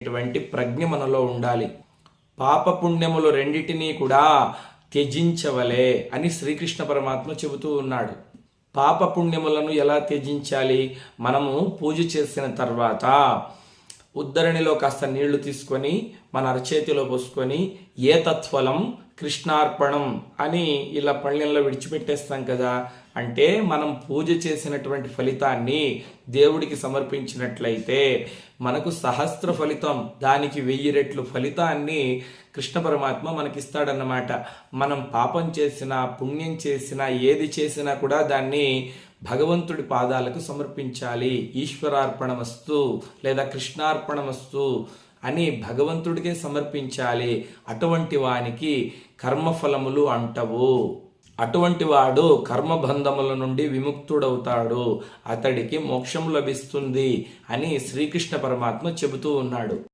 ఇటువంటి ప్రజ్ఞ మనలో ఉండాలి. పాప పుణ్యములు రెండిటినీ కూడా త్యజించవలే అని శ్రీకృష్ణ పరమాత్మ చెబుతూ ఉన్నాడు. పాప పుణ్యములను ఎలా త్యజించాలి? మనము పూజ చేసిన తర్వాత ఉద్ధరణిలో కాస్త నీళ్ళు తీసుకొని మన అరచేతిలో పోసుకొని ఏ తత్ఫలం కృష్ణార్పణం అని ఇలా పళ్ళెంలో విడిచిపెట్టేస్తాం కదా. అంటే మనం పూజ చేసినటువంటి ఫలితాన్ని దేవుడికి సమర్పించినట్లయితే మనకు సహస్ర ఫలితం దానికి వెయ్యి రెట్లు ఫలితాన్ని కృష్ణ పరమాత్మ మనకిస్తాడన్నమాట. మనం పాపం చేసినా పుణ్యం చేసినా ఏది చేసినా కూడా దాన్ని భగవంతుడి పాదాలకు సమర్పించాలి. ఈశ్వరార్పణమస్తు లేదా కృష్ణార్పణమస్తు అని భగవంతుడికే సమర్పించాలి. అటువంటి వానికి కర్మఫలములు అంటవు. అటువంటి వాడు కర్మబంధముల నుండి విముక్తుడవుతాడు. అతడికి మోక్షం లభిస్తుంది అని శ్రీకృష్ణ పరమాత్మ చెబుతూ ఉన్నాడు.